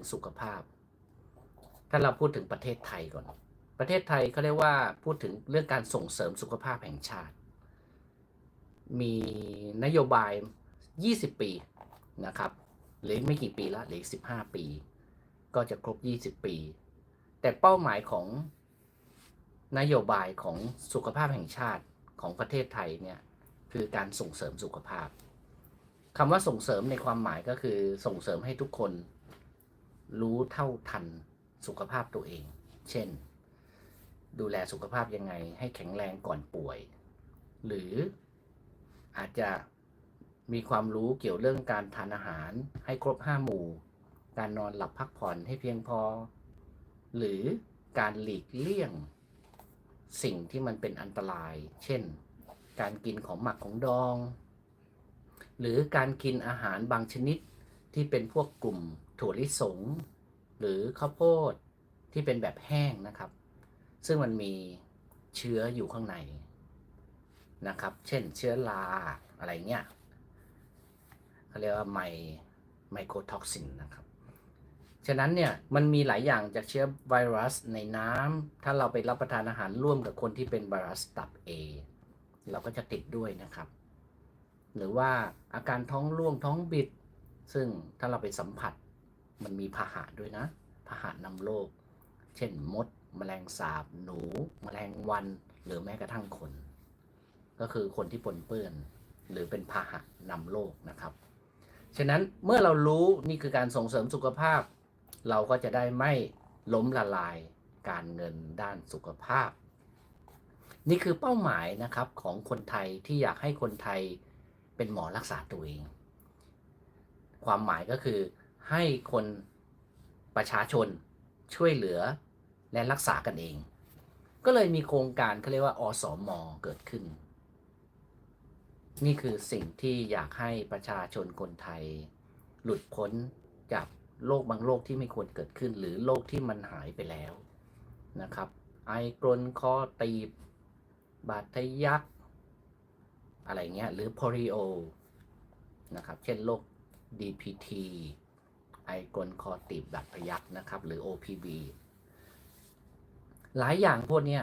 งสุขภาพ ถ้าเราพูดถึงประเทศไทยก่อน ประเทศไทยเขาเรียกว่าพูดถึงเรื่องการส่งเสริมสุขภาพแห่งชาติ มีนโยบาย 20 ปีนะครับเหลือไม่กี่ปีละเหลือ15 ปี ก็จะครบ 20 ปี แต่เป้าหมายของนโยบายของสุขภาพแห่งชาติของประเทศไทยเนี่ยคือการส่งเสริมสุขภาพคำว่าส่งเสริมในความหมายก็คือส่งเสริมให้ทุกคน รู้เท่าทันสุขภาพตัวเอง เช่น ดูแลสุขภาพยังไงให้แข็งแรงก่อนป่วย หรืออาจจะมีความรู้เกี่ยวเรื่องการทานอาหารให้ครบห้าหมู่ การนอนหลับพักผ่อนให้เพียงพอ หรือการหลีกเลี่ยง สิ่งที่มันเป็นอันตราย เช่น การกินของหมักของดอง หรือการกินอาหารบางชนิดที่เป็นพวกกลุ่ม ถั่วลิสง หรือข้าวโพดที่เป็นแบบแห้งนะครับ ซึ่งมันมีเชื้ออยู่ข้างในนะครับ เช่นเชื้อราอะไรเงี้ยเขาเรียกว่าไมไมโครท็อกซินนะครับ ฉะนั้นเนี่ยมันมีหลายอย่างจากเชื้อไวรัสในน้ำถ้าเราไปรับประทานอาหารร่วมกับคนที่เป็นไวรัสตับ A เราก็จะติดด้วยนะครับ หรือว่าอาการท้องร่วงท้องบิด ซึ่งถ้าเราไปสัมผัส มันมีพาหะด้วยนะพาหะนำโรค เช่นมด แมลงสาบ หนู แมลงวัน หรือแม้กระทั่งคน ก็คือคนที่ปนเปื้อน หรือเป็นพาหะนำโรคนะครับ ฉะนั้นเมื่อเรารู้นี่คือการส่งเสริมสุขภาพ เราก็จะได้ไม่ล้มละลายการเงินด้านสุขภาพ นี่คือเป้าหมายนะครับของคนไทยที่อยากให้คนไทยเป็นหมอรักษาตัวเอง ความหมายก็คือ ให้คนประชาชนช่วยเหลือและรักษากันเอง ก็เลยมีโครงการเขาเรียกว่าอสมเกิดขึ้น นี่คือสิ่งที่อยากให้ประชาชนคนไทย หลุดพ้นจากโรคบางโรคที่ไม่ควรเกิดขึ้น หรือโรคที่มันหายไปแล้วนะครับ ไอกรนคอตีบบาดทะยักอะไรเงี้ยหรือโพลิโอนะครับ เช่นโรค DPT ไอกรนคอตีบแบาดทะยักนะครับ หรือ OPV หลายอย่างพวกนี้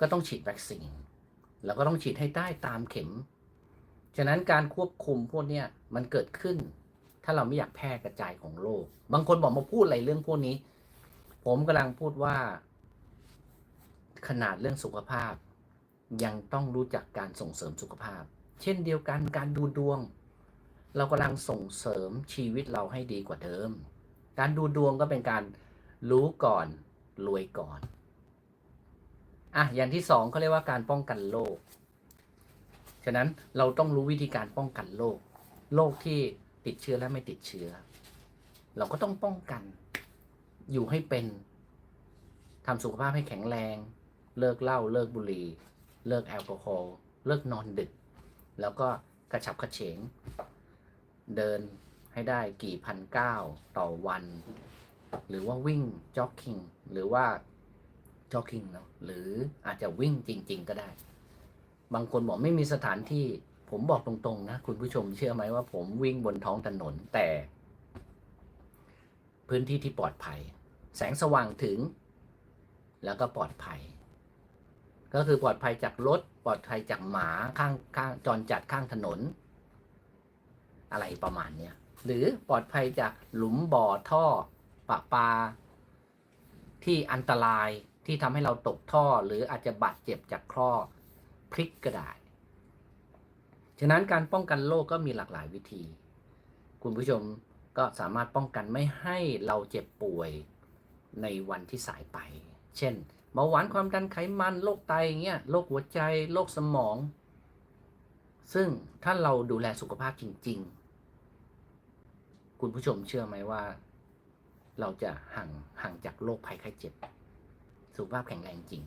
ก็ต้องฉีดวัคซีนแล้วก็ต้องฉีดให้ได้ตามเข็ม ฉะนั้นการควบคุมพวกนี้มันเกิดขึ้น ถ้าเราไม่อยากแพร่กระจายของโรคบางคนบอกมาพูดอะไรเรื่องพวกนี้ ผมกำลังพูดว่า ขนาดเรื่องสุขภาพ ยังต้องรู้จักการส่งเสริมสุขภาพ เช่นเดียวกันการดูดวง เรากำลังส่งเสริมชีวิตเราให้ดีกว่าเดิม การดูดวงก็เป็นการรู้ก่อนรวยก่อนอะอย่างที่สองเขาเรียกว่าการป้องกันโรคฉะนั้นเราต้องรู้วิธีการป้องกันโรคโรคที่ติดเชื้อและไม่ติดเชื้อ เราก็ต้องป้องกัน อยู่ให้เป็นทำสุขภาพให้แข็งแรง เลิกเหล้าเลิกบุหรี่ เลิกแอลกอฮอล์เลิกนอนดึก แล้วก็กระฉับกระเฉง เดินให้ได้กี่พันก้าวต่อวัน หรือว่าวิ่งจ็อกกิ้งหรือว่าจ็อกกิ้งเนาะหรืออาจจะวิ่งจริง ๆ ก็ได้ บางคนบอกไม่มีสถานที่ผมบอกตรงๆนะคุณผู้ชมเชื่อไหมว่าผมวิ่งบนท้องถนนแต่ พื้นที่ที่ปลอดภัย แสงสว่างถึง แล้วก็ปลอดภัย ก็คือปลอดภัยจากรถปลอดภัยจากหมาข้างข้างจรจัดข้างถนน อะไรประมาณเนี้ยหรือปลอดภัยจากหลุมบ่อท่อปะปา ที่อันตรายที่ทำให้เราตกท่อหรืออาจจะบาดเจ็บจากข้อพลิกก็ได้ฉะนั้นการป้องกันโรคกก็มีหลากหลายวิธี คุณผู้ชมก็สามารถป้องกันไม่ให้เราเจ็บป่วยในวันที่สายไป เช่นเบาหวานความดันไขมันโรคไตเงี้ยโรคหัวใจโรคสมอง ซึ่งถ้าเราดูแลสุขภาพจริง ๆ คุณผู้ชมเชื่อไหมว่า เราจะห่างห่างจากโรคภัยไข้เจ็บ สุขภาพแข็งแรงจริง